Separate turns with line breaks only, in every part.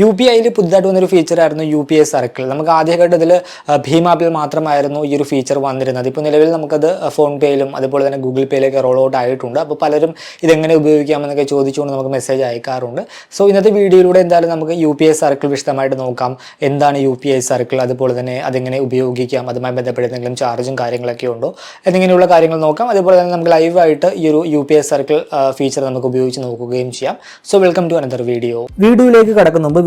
U P ഐയിൽ പുതുതായിട്ട് വന്നൊരു ഫീച്ചർ ആയിരുന്നു യു പി ഐ സർക്കിൾ നമുക്ക് ആദ്യഘട്ടത്തിൽ ഭീം ആപ്പിൽ മാത്രമായിരുന്നു ഈ ഒരു ഫീച്ചർ വന്നിരുന്നത്. ഇപ്പോൾ നിലവിൽ നമുക്കത് ഫോൺ പേയിലും അതുപോലെ തന്നെ ഗൂഗിൾ പേയിലൊക്കെ റോൾ ഔട്ട് ആയിട്ടുണ്ട്. അപ്പോൾ പലരും ഇതെങ്ങനെ ഉപയോഗിക്കാമെന്നൊക്കെ ചോദിച്ചുകൊണ്ട് നമുക്ക് മെസ്സേജ് അയക്കാറുണ്ട്. സോ ഇന്നത്തെ വീഡിയോയിലൂടെ എന്തായാലും നമുക്ക് യു പി ഐ സർക്കിൾ വിശദമായിട്ട് നോക്കാം. എന്താണ് യു പി ഐ സർക്കിൾ അതുപോലെ തന്നെ അതെങ്ങനെ ഉപയോഗിക്കാം? അതുമായി ബന്ധപ്പെട്ട് എന്തെങ്കിലും ചാർജും കാര്യങ്ങളൊക്കെ ഉണ്ടോ? എന്നിങ്ങനെയുള്ള കാര്യങ്ങൾ നോക്കാം. അതുപോലെ തന്നെ നമുക്ക് ലൈവായിട്ട് ഈ ഒരു U P I circle feature നമുക്ക് ഉപയോഗിച്ച് നോക്കുകയും ചെയ്യാം. So welcome to another video വീഡിയോയിലേക്ക് കടക്കുന്ന മുമ്പ്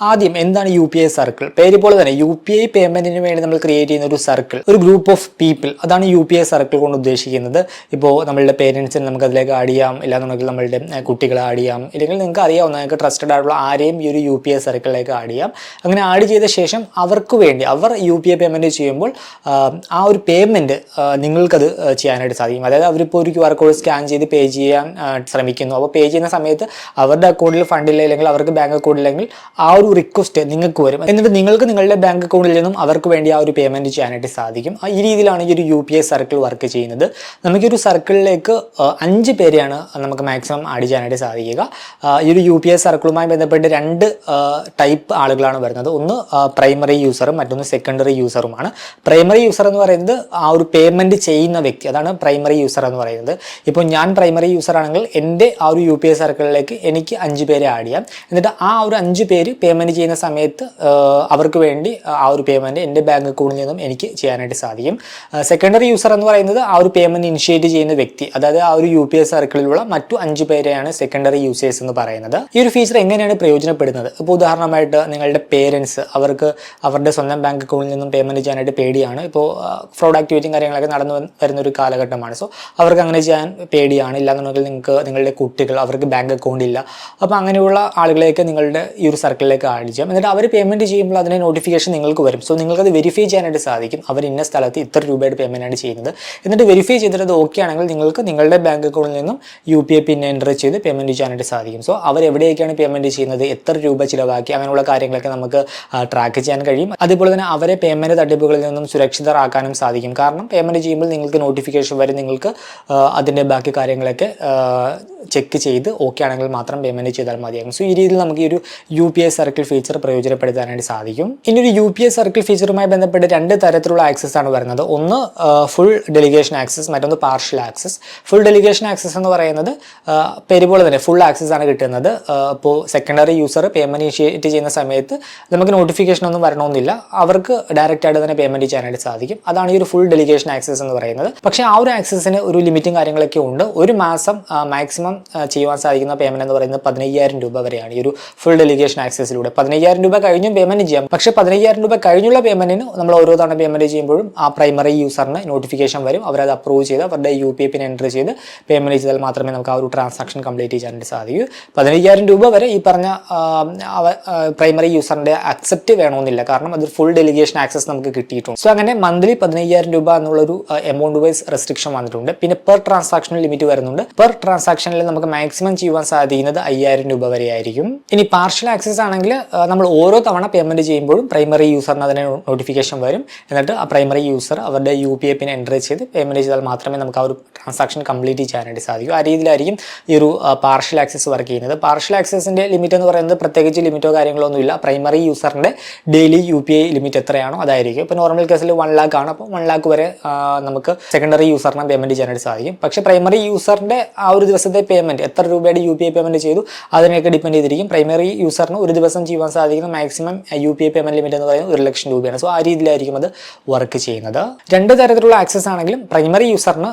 ആദ്യം എന്താണ് യു പി ഐ സർക്കിൾ? പേര് പോലെ തന്നെ യു പി ഐ പേയ്മെന്റിന് വേണ്ടി നമ്മൾ ക്രിയേറ്റ് ചെയ്യുന്ന ഒരു സർക്കിൾ ഒരു ഗ്രൂപ്പ് ഓഫ് പീപ്പിൾ അതാണ് യു പി ഐ സർക്കിൾ കൊണ്ട് ഉദ്ദേശിക്കുന്നത്. ഇപ്പോൾ നമ്മളുടെ പേരൻസിന് നമുക്ക് അതിലേക്ക് ആഡ് ചെയ്യാം. ഇല്ലാന്നുണ്ടെങ്കിൽ നമ്മളുടെ കുട്ടികളെ ആഡ് ചെയ്യാം. ഇല്ലെങ്കിൽ നിങ്ങൾക്ക് അറിയാവുന്ന നിങ്ങൾക്ക് ട്രസ്റ്റഡ് ആയിട്ടുള്ള ആരെയും ഈ ഒരു യു പി ഐ സർക്കിളിലേക്ക് ആഡ് ചെയ്യാം. അങ്ങനെ ആഡ് ചെയ്ത ശേഷം അവർക്ക് വേണ്ടി അവർ യു പി ഐ പേയ്മെന്റ് ചെയ്യുമ്പോൾ ആ ഒരു പേയ്മെന്റ് നിങ്ങൾക്കത് ചെയ്യാനായിട്ട് സാധിക്കും. അതായത് അവരിപ്പോൾ ഒരു ക്യു ആർ കോഡ് സ്കാൻ ചെയ്ത് പേ ചെയ്യാൻ ശ്രമിക്കുന്നു. അപ്പോൾ പേ ചെയ്യുന്ന സമയത്ത് അവരുടെ അക്കൗണ്ടിൽ ഫണ്ടില്ല അല്ലെങ്കിൽ അവർക്ക് ബാങ്ക് അക്കൗണ്ടില്ലെങ്കിൽ ആ ഒരു റിക്വസ്റ്റ് നിങ്ങൾക്ക് വരും. എന്നിട്ട് നിങ്ങൾക്ക് നിങ്ങളുടെ ബാങ്ക് അക്കൗണ്ടിൽ നിന്നും അവർക്ക് വേണ്ടി ആ ഒരു പേയ്മെന്റ് ചെയ്യാനായിട്ട് സാധിക്കും. ഈ രീതിയിലാണ് ഈ ഒരു U P I circle work ചെയ്യുന്നത്. നമുക്കൊരു സർക്കിളിലേക്ക് അഞ്ച് പേരെയാണ് നമുക്ക് മാക്സിമം ആഡ് ചെയ്യാനായിട്ട് സാധിക്കുക. ഈ ഒരു യു പി ഐ സർക്കിളുമായി ബന്ധപ്പെട്ട് രണ്ട് ടൈപ്പ് ആളുകളാണ് വരുന്നത്. ഒന്ന് പ്രൈമറി യൂസറും മറ്റൊന്ന് സെക്കൻഡറി യൂസറുമാണ് പ്രൈമറി യൂസർ എന്ന് പറയുന്നത് ആ ഒരു പേയ്മെന്റ് ചെയ്യുന്ന വ്യക്തി അതാണ് പ്രൈമറി യൂസർ എന്ന് പറയുന്നത്. ഇപ്പോൾ ഞാൻ പ്രൈമറി യൂസർ ആണെങ്കിൽ എന്റെ ആ ഒരു യു പി ഐ സർക്കിളിലേക്ക് എനിക്ക് അഞ്ച് പേരെ ആഡ് ചെയ്യാം. എന്നിട്ട് ആ ഒരു അഞ്ച് പേര് പേയ്മെന്റ് ചെയ്യുന്ന സമയത്ത് അവർക്ക് വേണ്ടി ആ ഒരു പേയ്മെന്റ് എന്റെ ബാങ്ക് അക്കൗണ്ടിൽ നിന്നും എനിക്ക് ചെയ്യാനായിട്ട് സാധിക്കും. സെക്കൻഡറി യൂസർ എന്ന് പറയുന്നത് ആ ഒരു പേയ്മെന്റ് ഇനിഷ്യേറ്റ് ചെയ്യുന്ന വ്യക്തി അതായത് ആ ഒരു യു പി എസ് സർക്കിളിലുള്ള മറ്റു അഞ്ച് പേരെയാണ് സെക്കൻഡറി യൂസേഴ്സ് എന്ന് പറയുന്നത്. ഈ ഒരു ഫീച്ചർ എങ്ങനെയാണ് പ്രയോജനപ്പെടുന്നത്? ഇപ്പോൾ ഉദാഹരണമായിട്ട് നിങ്ങളുടെ പേരൻസ് അവർക്ക് അവരുടെ സ്വന്തം ബാങ്ക് അക്കൗണ്ടിൽ നിന്നും പേയ്മെന്റ് ചെയ്യാനായിട്ട് പേടിയാണ്. ഇപ്പോൾ ഫ്രോഡ് ആക്ടിവിറ്റിയും കാര്യങ്ങളൊക്കെ നടന്നു വരുന്ന ഒരു കാലഘട്ടമാണ്. സോ അവർക്ക് അങ്ങനെ ചെയ്യാൻ പേടിയാണ്. ഇല്ലാന്നുണ്ടെങ്കിൽ നിങ്ങൾക്ക് നിങ്ങളുടെ കുട്ടികൾ അവർക്ക് ബാങ്ക് അക്കൗണ്ട് ഇല്ല. അപ്പോൾ അങ്ങനെയുള്ള ആളുകളെയൊക്കെ നിങ്ങളുടെ ഈ ഒരു സർക്കിളിലേക്ക് ചെയ്യാം എന്നിട്ട് അവർ പേയ്മെന്റ് ചെയ്യുമ്പോൾ അതിന് നോട്ടിഫിക്കേഷൻ നിങ്ങൾക്ക് വരും. സോ നിങ്ങൾക്ക് അത് വെരിഫൈ ചെയ്യാനായിട്ട് സാധിക്കും. അവർ ഇന്ന സ്ഥലത്ത് ഇത്ര രൂപയുടെ പേയ്മെന്റാണ് ചെയ്യുന്നത്. എന്നിട്ട് വെരിഫൈ ചെയ്തിട്ട് അത് ഓക്കെ ആണെങ്കിൽ നിങ്ങൾക്ക് നിങ്ങളുടെ ബാങ്ക് അക്കൗണ്ടിൽ നിന്നും U P I pin enter ചെയ്ത് പേയ്മെന്റ് ചെയ്യാനായിട്ട് സാധിക്കും. സോ അവർ എവിടെയൊക്കെയാണ് പേയ്മെന്റ് ചെയ്യുന്നത്? എത്ര രൂപ ചിലവാക്കി? അങ്ങനെയുള്ള കാര്യങ്ങളൊക്കെ നമുക്ക് ട്രാക്ക് ചെയ്യാൻ കഴിയും. അതുപോലെ തന്നെ അവരെ പേയ്മെന്റ് തട്ടിപ്പുകളിൽ നിന്നും സുരക്ഷിതരാക്കാനും സാധിക്കും. കാരണം പേയ്മെന്റ് ചെയ്യുമ്പോൾ നിങ്ങൾക്ക് നോട്ടിഫിക്കേഷൻ വരും. നിങ്ങൾക്ക് അതിന്റെ ബാക്കി കാര്യങ്ങളൊക്കെ ചെക്ക് ചെയ്ത് ഓക്കെ ആണെങ്കിൽ മാത്രം പേയ്മെന്റ് ചെയ്താൽ മതിയാകും. സോ ഈ രീതിയിൽ നമുക്ക് ഈ ഒരു U P I circle feature പ്രയോജനപ്പെടുത്താനായിട്ട് സാധിക്കും. ഇനി ഒരു യു പി എസ് സർക്കിൾ ഫീച്ചറുമായി ബന്ധപ്പെട്ട് രണ്ട് തരത്തിലുള്ള ആക്സസ് ആണ് വരുന്നത്. ഒന്ന് ഫുൾ ഡെലിഗേഷൻ ആക്സസ് മറ്റൊന്ന് partial access full delegation access എന്ന് പറയുന്നത് പെരുപോലെ തന്നെ ഫുൾ ആക്സസ് ആണ് കിട്ടുന്നത്. ഇപ്പോൾ സെക്കൻഡറി യൂസർ പേയ്മെന്റ് ഇനിഷ്യേറ്റ് ചെയ്യുന്ന സമയത്ത് നമുക്ക് നോട്ടിഫിക്കേഷൻ ഒന്നും വരണമെന്നില്ല. അവർക്ക് ഡയറക്റ്റ് ആയിട്ട് തന്നെ പേയ്മെന്റ് ചെയ്യാനായിട്ട് സാധിക്കും. അതാണ് ഈ ഒരു ഫുൾ ഡെലിഗേഷൻ ആക്സസ് എന്ന് പറയുന്നത്. പക്ഷേ ആ ഒരു ആക്സസിന് ഒരു ലിമിറ്റും കാര്യങ്ങളൊക്കെ ഉണ്ട്. ഒരു മാസം മാക്സിമം ചെയ്യുവാൻ സാധിക്കുന്ന പേയ്മെന്റ് എന്ന് പറയുന്നത് പതിനയ്യായിരം രൂപ വരെയാണ്. ഈ ഒരു ഫുൾ ഡെലിഗേഷൻ ആക്സസിലൂടെ പതിനയ്യായിരം രൂപ കഴിഞ്ഞും പേയ്മെന്റ് ചെയ്യാം. പക്ഷെ പതിനയ്യായിരം രൂപ കഴിഞ്ഞുള്ള പേയ്മെന്റിന് നമ്മൾ ഓരോ തവണ പേയ്മെന്റ് ചെയ്യുമ്പോഴും ആ പ്രൈമറി യൂസറിന് നോട്ടിഫിക്കേഷൻ വരും. അവരത് അപ്രൂവ് ചെയ്ത് അവരുടെ യു പി പിൻ എന്റർ ചെയ്ത് പേയ്മെന്റ് ചെയ്താൽ മാത്രമേ നമുക്ക് ആ ഒരു ട്രാൻസാക്ഷൻ കംപ്ലീറ്റ് ചെയ്യാനായിട്ട് സാധിക്കൂ. പതിനയ്യായിരം രൂപ വരെ ഈ പറഞ്ഞ പ്രൈമറി യൂസറിന്റെ അക്സെപ്റ്റ് വേണമെന്നില്ല. കാരണം അതൊരു ഫുൾ ഡെലിഗേഷൻ ആക്സസ് നമുക്ക് കിട്ടിയിട്ടുണ്ട്. സോ അങ്ങനെ മന്ത്ലി പതിനയ്യായിരം രൂപ എന്നുള്ളൊരു എമൗണ്ട് വൈസ് റെസ്ട്രിക്ഷൻ വന്നിട്ടുണ്ട്. പിന്നെ പെർ ട്രാൻസാക്ഷൻ ലിമിറ്റ് വരുന്നുണ്ട്. പെർ ട്രാൻസാക്ഷനിൽ നമുക്ക് മാക്സിമം ചെയ്യുവാൻ സാധിക്കുന്നത് അയ്യായിരം രൂപ വരെ ആയിരിക്കും. ഇനി പാർഷ്യൽ ആക്സസ് ആണെങ്കിൽ നമ്മൾ ഓരോ തവണ പേയ്മെന്റ് ചെയ്യുമ്പോഴും പ്രൈമറി യൂസറിന് അതിന് നോട്ടിഫിക്കേഷൻ വരും. എന്നിട്ട് ആ പ്രൈമറി യൂസർ അവരുടെ U P I pin enter ചെയ്ത് പേയ്മെന്റ് ചെയ്താൽ മാത്രമേ നമുക്ക് ആ ഒരു ട്രാൻസാക്ഷൻ കംപ്ലീറ്റ് ചെയ്യാനായിട്ട് സാധിക്കൂ. ആ രീതിയിലായിരിക്കും ഈ ഒരു പാർഷ്യൽ ആക്സസ് വർക്ക് ചെയ്യുന്നത്. പാർഷ്യൽ ആക്സസിന്റെ ലിമിറ്റ് എന്ന് പറയുന്നത് പ്രത്യേകിച്ച് ലിമിറ്റോ കാര്യങ്ങളോ ഒന്നുമില്ല. Primary യൂസറിന്റെ daily U P I limit എത്രയാണോ അതായിരിക്കും. ഇപ്പോൾ നോർമൽ കേസിൽ വൺ ലാക്ക് ആണ്. അപ്പോൾ വൺ ലാക്ക് വരെ നമുക്ക് സെക്കൻഡറി യൂസറിന് പേയ്മെന്റ് ചെയ്യാനായിട്ട് സാധിക്കും. പക്ഷേ പ്രൈമറി യൂസറിന്റെ ആ ഒരു ദിവസത്തെ പേയ്മെന്റ് എത്ര രൂപയുടെ യു പി ഐ പേയ്മെന്റ് ചെയ്തു അതിനെയൊക്കെ ഡിപ്പെൻഡ് ചെയ്തിരിക്കും. പ്രൈമറി യൂസറിന് ഒരു ദിവസം ചെയ്യാൻ സാധിക്കുന്ന maximum U P I payment limit എന്ന് പറയുന്നത് ഒരു ലക്ഷം രൂപയാണ്. സോ ആ രീതിയിലായിരിക്കും അത് വർക്ക് ചെയ്യുന്നത്. രണ്ട് തരത്തിലുള്ള ആക്സസ് ആണെങ്കിലും പ്രൈമറി യൂസറിന്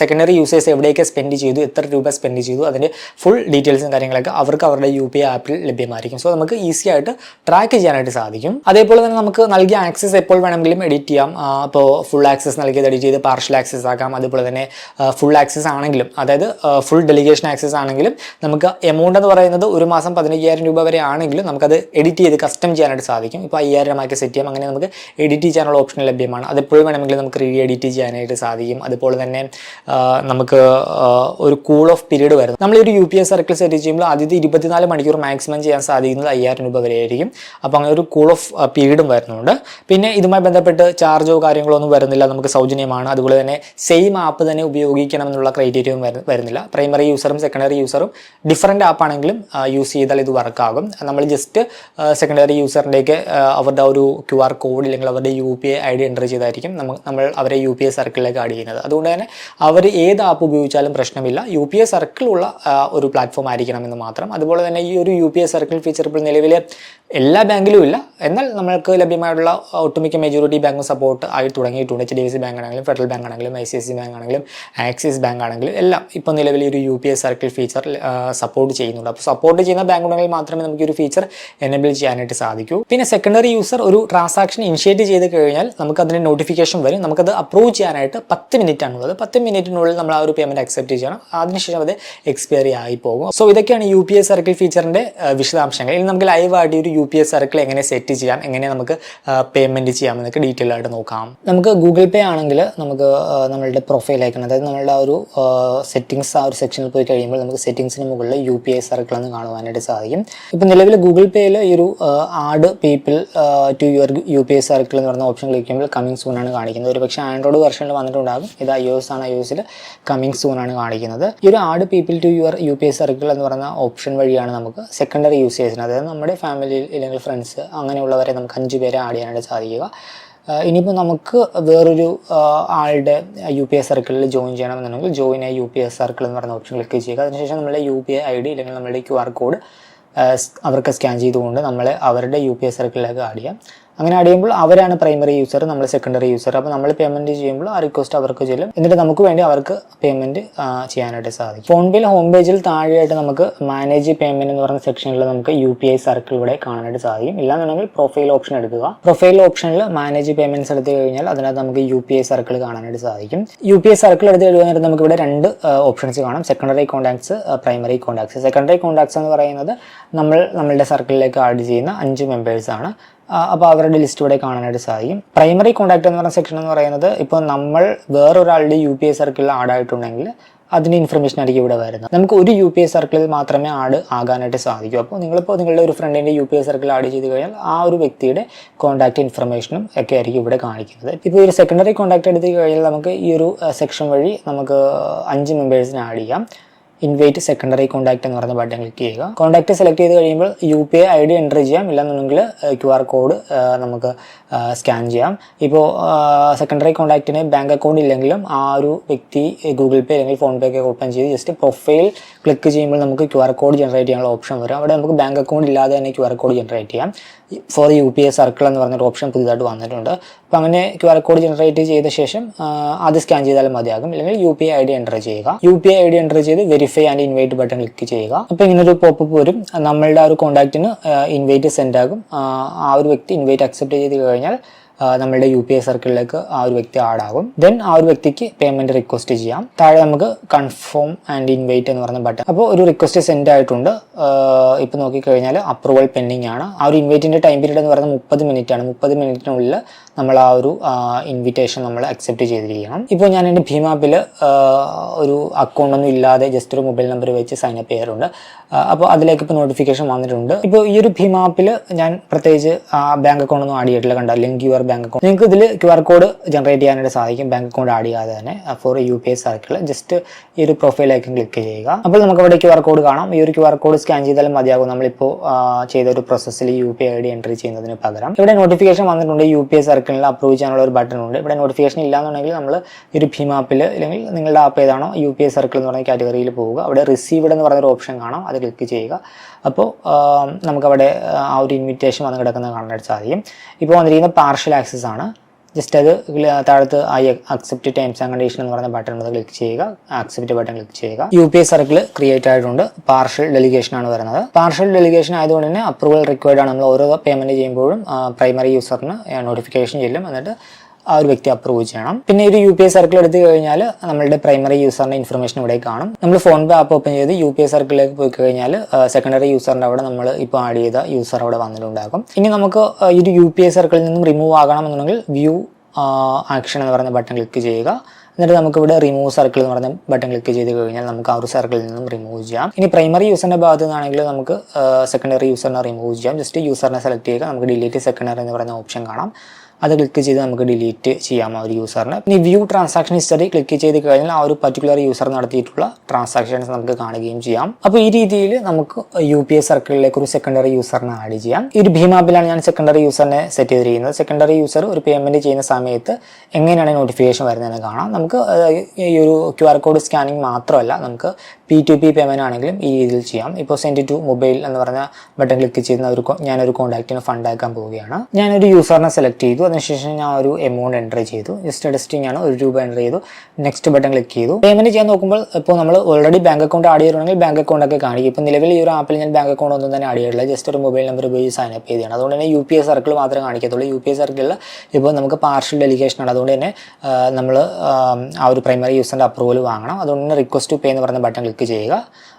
സെക്കൻഡറി യൂസേഴ്സ് എവിടെയൊക്കെ സ്പെൻഡ് ചെയ്തു എത്ര രൂപ സ്പെൻഡ് ചെയ്തു അതിന്റെ ഫുൾ ഡീറ്റെയിൽസും കാര്യങ്ങളൊക്കെ അവർക്ക് അവരുടെ യു പി ഐ ആപ്പിൽ ലഭ്യമായിരിക്കും. സോ നമുക്ക് ഈസി ആയിട്ട് ട്രാക്ക് ചെയ്യാനായിട്ട് സാധിക്കും. അതേപോലെ തന്നെ നമുക്ക് നൽകിയ ആക്സസ് എപ്പോൾ വേണമെങ്കിലും എഡിറ്റ് ചെയ്യാം. അപ്പോൾ ഫുൾ ആക്സസ് നൽകിയത് എഡിറ്റ് ചെയ്ത് പാർഷ്യൽ ആക്സസ് ആക്കാം. അതുപോലെ തന്നെ ഫുൾ ആക്സസ് ആണെങ്കിലും അതായത് ഫുൾ ഡെലിഗേഷൻ ആക്സസ് ആണെങ്കിലും നമുക്ക് എമൗണ്ട് എന്ന് പറയുന്നത് ഒരു മാസം പതിനയ്യായിരം രൂപ വരെ ആണെങ്കിലും നമുക്കത് എഡിറ്റ് ചെയ്ത് കസ്റ്റം ചെയ്യാനായിട്ട് സാധിക്കും. ഇപ്പോൾ അയ്യായിരം രൂപയ്ക്ക് സെറ്റ് ചെയ്യാം. അങ്ങനെ നമുക്ക് എഡിറ്റ് ചെയ്യാനുള്ള ഓപ്ഷൻ ലഭ്യമാണ്. അതെപ്പോഴും വേണമെങ്കിൽ നമുക്ക് റീ എഡിറ്റ് ചെയ്യാനായിട്ട് സാധിക്കും. അതുപോലെ തന്നെ നമുക്ക് ഒരു കൂൾ ഓഫ് പീരീഡ് വരുന്നത് നമ്മൾ ഒരു U P S circle set ചെയ്യുമ്പോൾ ആദ്യത്തെ ഇരുപത്തിനാല് മണിക്കൂർ മാക്സിമം ചെയ്യാൻ സാധിക്കുന്നത് അയ്യായിരം രൂപ വരെയായിരിക്കും അപ്പോൾ അങ്ങനെ ഒരു കൂൾ ഓഫ് പീരീഡും വരുന്നുണ്ട്. പിന്നെ ഇതുമായി ബന്ധപ്പെട്ട് ചാർജോ കാര്യങ്ങളോ ഒന്നും വരുന്നില്ല. നമുക്ക് സൗജന്യമാണ്. അതുപോലെ തന്നെ സെയിം ആപ്പ് തന്നെ ഉപയോഗിക്കണം എന്നുള്ള ക്രൈറ്റീരിയയും വരുന്നില്ല. പ്രൈമറി യൂസറും സെക്കൻഡറി യൂസറും ഡിഫറന്റ് ആപ്പാണെങ്കിലും യൂസ് ചെയ്താൽ ഇത് വർക്കാകും നമ്മൾ ജസ്റ്റ് സെക്കൻഡറി യൂസറിന്റെയൊക്കെ അവരുടെ ഒരു ക്യു ആർ കോഡ് അല്ലെങ്കിൽ അവരുടെ U P I I D enter ചെയ്തായിരിക്കും നമ്മൾ നമ്മൾ അവരെ യു പി ഐ സർക്കിളിലേക്ക് ആഡ് ചെയ്യുന്നത്. അതുകൊണ്ട് തന്നെ അവർ ഏത് ആപ്പ് ഉപയോഗിച്ചാലും പ്രശ്നമില്ല. യു പി ഐ സർക്കിളുള്ള ഒരു പ്ലാറ്റ്ഫോം ആയിരിക്കണം എന്ന് മാത്രം. അതുപോലെ തന്നെ ഈ ഒരു U P I circle feature ഇപ്പോൾ നിലവിൽ എല്ലാ ബാങ്കിലും ഇല്ല. എന്നാൽ നമ്മൾക്ക് ലഭ്യമായിട്ടുള്ള ഒട്ടുമിക്ക മെജോറിറ്റി ബാങ്കും സപ്പോർട്ട് ആയി തുടങ്ങിയിട്ടുണ്ട്. H D F C bank ആണെങ്കിലും ഫെഡറൽ ബാങ്ക് ആണെങ്കിലും I C S C bank ആണെങ്കിലും ആക്സിസ് ബാങ്ക് ആണെങ്കിലും എല്ലാം ഇപ്പോൾ നിലവിൽ ഒരു U P I circle feature support ചെയ്യുന്നുണ്ട്. അപ്പോൾ സപ്പോർട്ട് ചെയ്യുന്ന ബാങ്ക് ഉണ്ടെങ്കിൽ മാത്രമേ നമുക്ക് ഒരു ഫീച്ചർ എനേബിൾ ചെയ്യാനായിട്ട് സാധിക്കൂ. പിന്നെ സെക്കൻഡറി യൂസർ ഒരു ട്രാൻസാക്ഷൻ ഇനിഷ്യേറ്റ് ചെയ്ത് കഴിഞ്ഞാൽ നമുക്ക് അതിന് നോട്ടിഫിക്കേഷൻ വരും. നമുക്കത് അപ്രൂവ് ചെയ്യാനായിട്ട് പത്ത് മിനിറ്റ് ആണുള്ളത് പത്ത് മിനിറ്റിനുള്ളിൽ നമ്മൾ ആ ഒരു പേയ്മെന്റ് അക്സെപ്റ്റ് ചെയ്യണം. അതിനുശേഷം അത് എക്സ്പയറി ആയി പോകും. സോ ഇതൊക്കെയാണ് യു പി എസ് സർക്കിൾ ഫീച്ചറിന്റെ വിശദാംശങ്ങൾ. ഇനി നമുക്ക് ലൈവായിട്ട് ഒരു യു പി എസ് സർക്കിൾ എങ്ങനെ സെറ്റ് ചെയ്യാം എങ്ങനെ നമുക്ക് പേയ്മെന്റ് ചെയ്യാം എന്നൊക്കെ ഡീറ്റെയിൽ ആയിട്ട് നോക്കാം. നമുക്ക് ഗൂഗിൾ പേ ആണെങ്കിൽ നമുക്ക് നമ്മളുടെ പ്രൊഫൈൽ അയക്കണം അതായത് നമ്മളുടെ ഒരു സെറ്റിംഗ്സ് ആ ഒരു സെക്ഷനിൽ പോയി കഴിയുമ്പോൾ നമുക്ക് സെറ്റിംഗ്സിന് മുകളിൽ യു പി ഐ സർക്കിൾ എന്ന് കാണുവാനായിട്ട് സാധിക്കും. ഇപ്പം നിലവിൽ ഗൂഗിൾ പേയിൽ ഈ ഒരു add people to your U P I circle എന്ന് പറഞ്ഞ ഓപ്ഷൻ ക്ലിക്ക് ചെയ്യുമ്പോൾ കമ്മിങ് സൂൺ ആണ് കാണിക്കുന്നത്. ഒരു പക്ഷേ ആൻഡ്രോയിഡ് വെർഷനിൽ വന്നിട്ടുണ്ടാകും. ഇത് ഐ എസ് ആണ് ഐ എസിൽ കമ്മിങ് സൂൺ ആണ് കാണിക്കുന്നത്. ഈ ഒരു add people to your U P I circle എന്ന് പറയുന്ന ഓപ്ഷൻ വഴിയാണ് നമുക്ക് സെക്കൻഡറി യൂസേഴ്സിന് അതായത് നമ്മുടെ ഫാമിലിയിൽ അല്ലെങ്കിൽ ഫ്രണ്ട്സ് അങ്ങനെയുള്ളവരെ നമുക്ക് അഞ്ച് പേരെ ആഡ് ചെയ്യാനായിട്ട് സാധിക്കുക. ഇനിയിപ്പോൾ നമുക്ക് വേറൊരു ആളുടെ യു പി എസ് സർക്കിളിൽ ജോയിൻ ചെയ്യണമെന്നുണ്ടെങ്കിൽ join a U P S circle എന്ന് പറയുന്ന ഓപ്ഷൻ ക്ലിക്ക് ചെയ്യുക. അതിനുശേഷം നമ്മുടെ U P I I D അല്ലെങ്കിൽ നമ്മുടെ ക്യു ആർ കോഡ് അവർക്ക് സ്കാൻ ചെയ്തുകൊണ്ട് നമ്മൾ അവരുടെ യു പി ഐ സർക്കിളിലേക്ക് ആഡ് ചെയ്യാം. അങ്ങനെ ആഡ് ചെയ്യുമ്പോൾ അവരാണ് പ്രൈമറി യൂസർ നമ്മൾ സെക്കൻഡറി യൂസർ അപ്പോൾ നമ്മൾ പേയ്മെന്റ് ചെയ്യുമ്പോൾ ആ റിക്വസ്റ്റ് അവർക്ക് ചെല്ലും എന്നിട്ട് നമുക്ക് വേണ്ടി അവർക്ക് പേയ്മെന്റ് ചെയ്യാനായിട്ട് സാധിക്കും. ഫോൺ ബിൽ ഹോം പേജിൽ താഴെയായിട്ട് നമുക്ക് മാനേജ് പേയ്മെന്റ് എന്ന് പറഞ്ഞ സെക്ഷനിൽ നമുക്ക് യു പി ഐ സർക്കിൾ ഇവിടെ കാണാനായിട്ട് സാധിക്കും. ഇല്ലാന്നുണ്ടെങ്കിൽ പ്രൊഫൈൽ ഓപ്ഷൻ എടുക്കുക. പ്രൊഫൈൽ ഓപ്ഷനിൽ മാനേജ് പേയ്മെന്റ്സ് എടുത്തു കഴിഞ്ഞാൽ അതിനകത്ത് നമുക്ക് യു പി ഐ സർക്കിൾ കാണാനായിട്ട് സാധിക്കും. യു പി ഐ സർക്കിൾ എടുത്ത് കഴിയുമ്പോൾ നമുക്ക് ഇവിടെ രണ്ട് ഓപ്ഷൻസ് കാണാം. Secondary contacts primary contacts secondary contacts എന്ന് പറയുന്നത് നമ്മൾ നമ്മളുടെ സർക്കിളിലേക്ക് ആഡ് ചെയ്യുന്ന അഞ്ച് മെമ്പേഴ്സ് ആണ്. അപ്പോൾ അവരുടെ ലിസ്റ്റ് ഇവിടെ കാണാനായിട്ട് സാധിക്കും. പ്രൈമറി കോൺടാക്ട് എന്ന് പറയുന്ന സെക്ഷൻ എന്ന് പറയുന്നത് ഇപ്പോൾ നമ്മൾ വേറൊരാളുടെ യു പി ഐ സർക്കിളിൽ ആഡ് ആയിട്ടുണ്ടെങ്കിൽ അതിന്റെ ഇൻഫർമേഷൻ ആയിരിക്കും ഇവിടെ വരുന്നത്. നമുക്ക് ഒരു യു പി ഐ സർക്കിളിൽ മാത്രമേ ആഡ് ആകാനായിട്ട് സാധിക്കൂ. അപ്പോൾ നിങ്ങളിപ്പോൾ നിങ്ങളുടെ ഒരു ഫ്രണ്ടിന്റെ U P I circle add ചെയ്ത് കഴിഞ്ഞാൽ ആ ഒരു വ്യക്തിയുടെ കോൺടാക്ട് ഇൻഫർമേഷനും ഒക്കെ ആയിരിക്കും ഇവിടെ കാണിക്കുന്നത്. ഇപ്പോൾ ഒരു സെക്കൻഡറി കോൺടാക്ട് എടുത്ത് കഴിഞ്ഞാൽ നമുക്ക് ഈ ഒരു സെക്ഷൻ വഴി നമുക്ക് അഞ്ച് മെമ്പേഴ്സിനെ ആഡ് ചെയ്യാം. ഇൻവൈറ്റ് സെക്കൻഡറി കോൺടാക്ട് എന്ന് പറയുന്ന ബട്ടൺ ക്ലിക്ക് ചെയ്യുക. കോൺടാക്ട് സെലക്ട് ചെയ്ത് കഴിയുമ്പോൾ U P I I D enter ചെയ്യാം. ഇല്ലെന്നുണ്ടെങ്കിൽ ക്യു ആർ കോഡ് നമുക്ക് സ്കാൻ ചെയ്യാം. ഇപ്പോൾ സെക്കൻഡറി കോൺടാക്റ്റിന് ബാങ്ക് അക്കൗണ്ട് ഇല്ലെങ്കിലും ആ ഒരു വ്യക്തി ഗൂഗിൾ പേ അല്ലെങ്കിൽ ഫോൺ പേ ഒക്കെ ഓപ്പൺ ചെയ്ത് ജസ്റ്റ് പ്രൊഫൈൽ ക്ലിക്ക് ചെയ്യുമ്പോൾ നമുക്ക് ക്യു ആർ കോഡ് ജനറേറ്റ് ചെയ്യാനുള്ള ഓപ്ഷൻ വരും. അവിടെ നമുക്ക് ബാങ്ക് അക്കൗണ്ട് ഇല്ലാതെ തന്നെ ക്യു ആർ കോഡ് ജനറേറ്റ് ചെയ്യാം for U P I circle എന്ന് പറഞ്ഞൊരു ഓപ്ഷൻ പുതിയതായിട്ട് വന്നിട്ടുണ്ട്. അപ്പോൾ അങ്ങനെ ക്യു ആർ കോഡ് ജനറേറ്റ് ചെയ്ത ശേഷം അത് സ്കാൻ ചെയ്താലും മതിയാകും. അല്ലെങ്കിൽ U P I I D enter ചെയ്യുക. U P I I D enter ചെയ്ത് verify and invite button click ചെയ്യുക. അപ്പോൾ ഇങ്ങനെ ഒരു പോപ്പപ്പ് വരും നമ്മളുടെ ആ ഒരു കോൺടാക്റ്റിന് ഇൻവൈറ്റ് സെൻഡ് ആകും. ആ, ഒരു വ്യക്തി ഇൻവൈറ്റ് അക്സെപ്റ്റ് ചെയ്ത് കഴിഞ്ഞാൽ നമ്മളുടെ യു പി ഐ സർക്കിളിലേക്ക് ആ ഒരു വ്യക്തി ആഡ് ആകും. ദെൻ ആ ഒരു വ്യക്തിക്ക് പേയ്മെന്റ് റിക്വസ്റ്റ് ചെയ്യാം. താഴെ നമുക്ക് കൺഫേം ആൻഡ് ഇൻവൈറ്റ് എന്ന് പറയുന്ന ബട്ടൺ അപ്പോൾ ഒരു റിക്വസ്റ്റ് സെൻഡ് ആയിട്ടുണ്ട്. ഇപ്പോൾ നോക്കിക്കഴിഞ്ഞാൽ അപ്രൂവൽ പെൻഡിങ് ആണ്. ആ ഒരു ഇൻവൈറ്റിന്റെ ടൈം പീരീഡ് എന്ന് പറയുന്നത് മുപ്പത് മിനിറ്റ് ആണ്. മുപ്പത് മിനിറ്റിനുള്ളിൽ നമ്മൾ ആ ഒരു ഇൻവിറ്റേഷൻ നമ്മൾ അക്സെപ്റ്റ് ചെയ്തിരിക്കണം. ഇപ്പോൾ ഞാൻ എന്റെ ഭീമാപ്പിൽ ഒരു അക്കൗണ്ടൊന്നും ഇല്ലാതെ ജസ്റ്റ് ഒരു മൊബൈൽ നമ്പർ വെച്ച് സൈൻ അപ്പ് ചെയ്യാറുണ്ട്. അപ്പോൾ അതിലേക്ക് ഇപ്പോൾ നോട്ടിഫിക്കേഷൻ വന്നിട്ടുണ്ട്. ഇപ്പോൾ ഈ ഒരു ഭീമാപ്പിൽ ഞാൻ പ്രത്യേകിച്ച് ബാങ്ക് അക്കൗണ്ട് ഒന്നും ആഡ് ചെയ്തിട്ടില്ല. കണ്ട ലിങ്ക് യുവർ ബാങ്ക് അക്കൗണ്ട് നിങ്ങൾക്ക് ഇതിൽ ക്യു ആർ കോഡ് ജനറേറ്റ് ചെയ്യാനായിട്ട് സാധിക്കും. ബാങ്ക് അക്കൗണ്ട് ആഡ് ചെയ്യാതെ തന്നെ for U P I circle just ഈ ഒരു പ്രൊഫൈലേക്ക് ക്ലിക്ക് ചെയ്യുക. അപ്പോൾ നമുക്ക് അവിടെ ക്യു ആർ കോഡ് കാണാം. ഈ ഒരു ക്യു ആർ കോഡ് സ്കാൻ ചെയ്താലും മതിയാകും. നമ്മളിപ്പോൾ ചെയ്ത ഒരു പ്രോസസ്സിൽ U P I D entry ചെയ്യുന്നതിന് പകരം. ഇവിടെ നോട്ടിഫിക്കേഷൻ വന്നിട്ടുണ്ട്. യു പി ഐ സർക്കിളിൽ അപ്രൂവ് ചെയ്യാനുള്ള ഒരു ബട്ടൺ ഉണ്ട്. ഇവിടെ നോട്ടിഫിക്കേഷൻ ഇല്ലാന്നുണ്ടെങ്കിൽ നമ്മൾ ഈ ഒരു ഭീം ആപ്പിൽ അല്ലെങ്കിൽ നിങ്ങളുടെ ആപ്പ് ഏതാണോ യു പി ഐ സർക്കിൾ എന്ന് പറഞ്ഞ കാറ്റഗറിയിൽ പോവുക. അവിടെ റിസീവ്ഡ് എന്ന് പറഞ്ഞൊരു ഓപ്ഷൻ കാണാം. അത് ക്ലിക്ക് ചെയ്യുക. അപ്പോൾ നമുക്കവിടെ ആ ഒരു ഇൻവിറ്റേഷൻ വന്ന് കിടക്കുന്നത് കാണാനായിട്ട് സാധിക്കും. ഇപ്പോൾ വന്നിരിക്കുന്ന പാർഷ്യൽ ആക്സസ് ആണ്. ജസ്റ്റ് അത് താഴത്ത് I accept terms and condition എന്ന് പറയുന്ന ബട്ടൺ ഒന്ന് ക്ലിക്ക് ചെയ്യുക. അക്സെപ്റ്റ് ബട്ടൺ ക്ലിക്ക് ചെയ്യുക. U P I circle create ആയിട്ടുണ്ട്. പാർഷ്യൽ ഡെലിഗേഷൻ ആണ് വരുന്നത്. പാർഷ്യൽ ഡെലിഗേഷൻ ആയതുകൊണ്ട് തന്നെ അപ്രൂവൽ റിക്വയർഡ് ആണ്. നമ്മൾ ഓരോ പേയ്മെന്റ് ചെയ്യുമ്പോഴും പ്രൈമറി യൂസറിന് നോട്ടിഫിക്കേഷൻ ചെല്ലും. എന്നിട്ട് ആ ഒരു വ്യക്തി അപ്രൂവ് ചെയ്യണം. പിന്നെ ഒരു യു പി ഐ സർക്കിൾ എടുത്തു കഴിഞ്ഞാൽ നമ്മളുടെ പ്രൈമറി യൂസറിന്റെ ഇൻഫർമേഷൻ ഇവിടെ കാണും. നമ്മൾ ഫോൺ പേ ആപ്പ് ഓപ്പൺ ചെയ്ത് യു പി ഐ സർക്കിളിലേക്ക് പോയി കഴിഞ്ഞാൽ സെക്കൻഡറി യൂസറിന്റെ അവിടെ നമ്മൾ ഇപ്പോൾ ആഡ് ചെയ്ത യൂസർ അവിടെ വന്നിട്ടുണ്ടാകും. ഇനി നമുക്ക് ഈ ഒരു യു പി ഐ സർക്കിളിൽ നിന്നും റിമൂവ് ആകണമെന്നുണ്ടെങ്കിൽ വ്യൂ ആക്ഷൻ എന്ന് പറയുന്ന ബട്ടൺ ക്ലിക്ക് ചെയ്യുക. എന്നിട്ട് നമുക്ക് ഇവിടെ റിമൂവ് സർക്കിൾ എന്ന് പറഞ്ഞ ബട്ടൺ ക്ലിക്ക് ചെയ്ത് കഴിഞ്ഞാൽ നമുക്ക് ആ ഒരു സർക്കിളിൽ നിന്നും റിമൂവ് ചെയ്യാം. ഇനി പ്രൈമറി യൂസറിന്റെ ഭാഗത്ത് നിന്നാണെങ്കിൽ നമുക്ക് സെക്കൻഡറി യൂസറിനെ റിമൂവ് ചെയ്യാം. ജസ്റ്റ് യൂസറിനെ സെലക്ട് ചെയ്യുക. നമുക്ക് ഡിലീറ്റ് സെക്കൻഡറി എന്ന് പറയുന്ന ഓപ്ഷൻ കാണാം. അത് ക്ലിക്ക് ചെയ്ത് നമുക്ക് ഡിലീറ്റ് ചെയ്യാം ആ ഒരു യൂസറിന് ഇനി വ്യൂ ട്രാൻസാക്ഷൻ ഹിസ്റ്ററി ക്ലിക്ക് ചെയ്ത് കഴിഞ്ഞാൽ ആ ഒരു പർട്ടിക്കുലർ യൂസർ നടത്തിയിട്ടുള്ള ട്രാൻസാക്ഷൻസ് നമുക്ക് കാണുകയും ചെയ്യാം. അപ്പോൾ ഈ രീതിയിൽ നമുക്ക് യു പി എസ് സർക്കിളിലേക്ക് ഒരു സെക്കൻഡറി യൂസറിനെ ആഡ് ചെയ്യാം. ഈ ഒരു ഭീമാബിലാണ് ഞാൻ സെക്കൻഡറി യൂസറിനെ സെറ്റ് ചെയ്തിരിക്കുന്നത്. സെക്കൻഡറി യൂസർ ഒരു പേയ്മെന്റ് ചെയ്യുന്ന സമയത്ത് എങ്ങനെയാണ് നോട്ടിഫിക്കേഷൻ വരുന്നതെന്ന് കാണാം. നമുക്ക് ഈ ഒരു ക്യു ആർ കോഡ് സ്കാനിങ് മാത്രമല്ല നമുക്ക് പി ടു പി പേയ്മെന്റ് ആണെങ്കിലും ഈ രീതിയിൽ ചെയ്യാം. ഇപ്പോൾ സെൻഡ് ടു മൊബൈൽ എന്ന് പറഞ്ഞ ബട്ടൺ ക്ലിക്ക് ചെയ്യുന്ന ഒരു ഞാനൊരു കോൺടാക്റ്റിന് ഫണ്ട് അയക്കാൻ പോവുകയാണ്. ഞാനൊരു യൂസറിനെ സെലക്ട് ചെയ്തു. അതിനുശേഷം ഞാൻ ഒരു എമൗണ്ട് എന്റർ ചെയ്തു. ജസ്റ്റ് ടെസ്റ്റിംഗ് ആണ്. ഒരു രൂപ എന്റർ ചെയ്തു. നെക്സ്റ്റ് ബട്ടൺ ക്ലിക്ക് ചെയ്തു. പേയ്മെന്റ് ചെയ്യാൻ നോക്കുമ്പോൾ ഇപ്പോൾ നമ്മൾ ഓൾറെഡി ബാങ്ക് അക്കൗണ്ട് ആഡ് ചെയ്തിട്ടുണ്ടെങ്കിൽ ബാങ്ക് അക്കൗണ്ട് ഒക്കെ കാണിക്കും. ഇപ്പോൾ നിലവിൽ ഈ ഒരു ആപ്പിൽ ഞാൻ ബാങ്ക് അക്കൗണ്ട് ഒന്നും തന്നെ ആഡ് ചെയ്തിട്ടില്ല. ജസ്റ്റ് ഒരു മൊബൈൽ നമ്പർ ഉപയോഗിച്ച് സൈൻ അപ്പ് ചെയ്തതാണ്. അതുകൊണ്ട് തന്നെ യു പി എസ് സർക്കിൾ മാത്രമേ കാണിക്കത്തുള്ളൂ. യു പി എസ് സർക്കിളിൽ ഇപ്പോൾ നമുക്ക് പാർഷ്യൽ ഡെലിഗേഷൻ ആണ്. അതുകൊണ്ട് തന്നെ നമ്മൾ ആ ഒരു പ്രൈമറി യൂസറിന്റെ അപ്രൂവൽ വാങ്ങണം. അതുകൊണ്ട് തന്നെ റിക്വസ്റ്റ് ടു പേ എന്ന് പറയുന്ന ബട്ടൺ ക്ലിക്ക് ചെയ്യുക.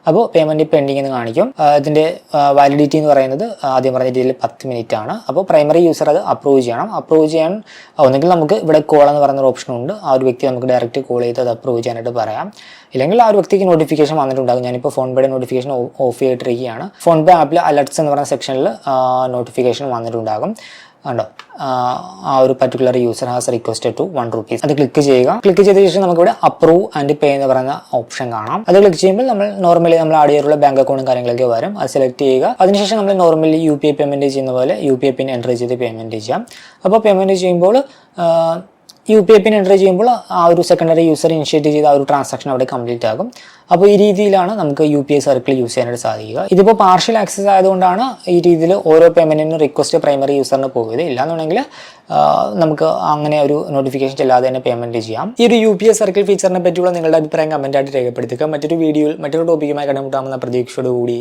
അപ്പോൾ പേയ്മെന്റ് പെൻഡിങ് എന്ന് കാണിക്കും. ഇതിന്റെ വാലിഡിറ്റി എന്ന് പറയുന്നത് ആദ്യം പറഞ്ഞ രീതിയിൽ പത്ത് മിനിറ്റ് ആണ്. അപ്പോൾ പ്രൈമറി യൂസർ അത് അപ്രൂവ് ചെയ്യണം. അപ്രൂവ് ചെയ്യാൻ ഒന്നെങ്കിൽ നമുക്ക് ഇവിടെ കോൾ എന്ന് പറയുന്ന ഉണ്ട്. ആ ഒരു വ്യക്തി നമുക്ക് ഡയറക്റ്റ് കോൾ ചെയ്ത് അത് അപ്രൂവ് ചെയ്യാനായിട്ട് പറയാം. ഇല്ലെങ്കിൽ ആ ഒരു വ്യക്തിക്ക് നോട്ടിഫിക്കേഷൻ വന്നിട്ടുണ്ടാകും. ഞാനിപ്പോൾ ഫോൺ പേയുടെ നോട്ടിഫിക്കേഷൻ ഓഫ് ചെയ്തിട്ടിരിക്കുകയാണ്. ഫോൺ പേ ആപ്പിൽ അലർട്ട്സ് എന്ന് പറയുന്ന സെക്ഷനിൽ നോട്ടിഫിക്കേഷൻ വന്നിട്ടുണ്ടാകും. ഉണ്ടോ ആ ഒരു particular user has requested to one rupees അത് ക്ലിക്ക് ചെയ്യുക. ക്ലിക്ക് ചെയ്ത ശേഷം നമുക്ക് ഇവിടെ അപ്രൂവ് ആൻഡ് പേ എന്ന് പറയുന്ന ഓപ്ഷൻ കാണാം. അത് ക്ലിക്ക് ചെയ്യുമ്പോൾ നമ്മൾ നോർമലി നമ്മൾ ആഡ് ബാങ്ക് അക്കൗണ്ടും കാര്യങ്ങളൊക്കെ വരും. അത് സെലക്ട് ചെയ്യുക. അതിനുശേഷം നമ്മൾ normally U P I payment ചെയ്യുന്ന പോലെ U P I pin entry ചെയ്ത് പേയ്മെന്റ് ചെയ്യാം. അപ്പോൾ പേയ്മെന്റ് ചെയ്യുമ്പോൾ U P I pin enter ചെയ്യുമ്പോൾ ആ ഒരു സെക്കൻഡറി യൂസർ ഇനിഷ്യേറ്റ് ചെയ്ത ആ ഒരു ട്രാൻസാക്ഷൻ അവിടെ കംപ്ലീറ്റ് ആകും. അപ്പോൾ ഈ രീതിയിലാണ് നമുക്ക് U P I circle use ചെയ്യാനായിട്ട് സാധിക്കുക. ഇതിപ്പോൾ പാർഷ്യൽ ആക്സസ് ആയതുകൊണ്ടാണ് ഈ രീതിയിൽ ഓരോ പേയ്മെന്റിനും റിക്വസ്റ്റ് പ്രൈമറി യൂസറിന് പോകുന്നത് ഇല്ലാന്നുണ്ടെങ്കിൽ നമുക്ക് അങ്ങനെ ഒരു നോട്ടിഫിക്കേഷൻ ചെല്ലാതെ തന്നെ പേയ്മെന്റ് ചെയ്യാം. ഈ ഒരു യു പി ഐ സർക്കിൾ ഫീച്ചറിനെ പറ്റിയുള്ള നിങ്ങളുടെ അഭിപ്രായം കമന്റായിട്ട് രേഖപ്പെടുത്തുക. മറ്റൊരു വീഡിയോയിൽ മറ്റൊരു ടോപ്പിക്കുമായി കണ്ടുമുട്ടാമെന്ന പ്രതീക്ഷയോടുകൂടി.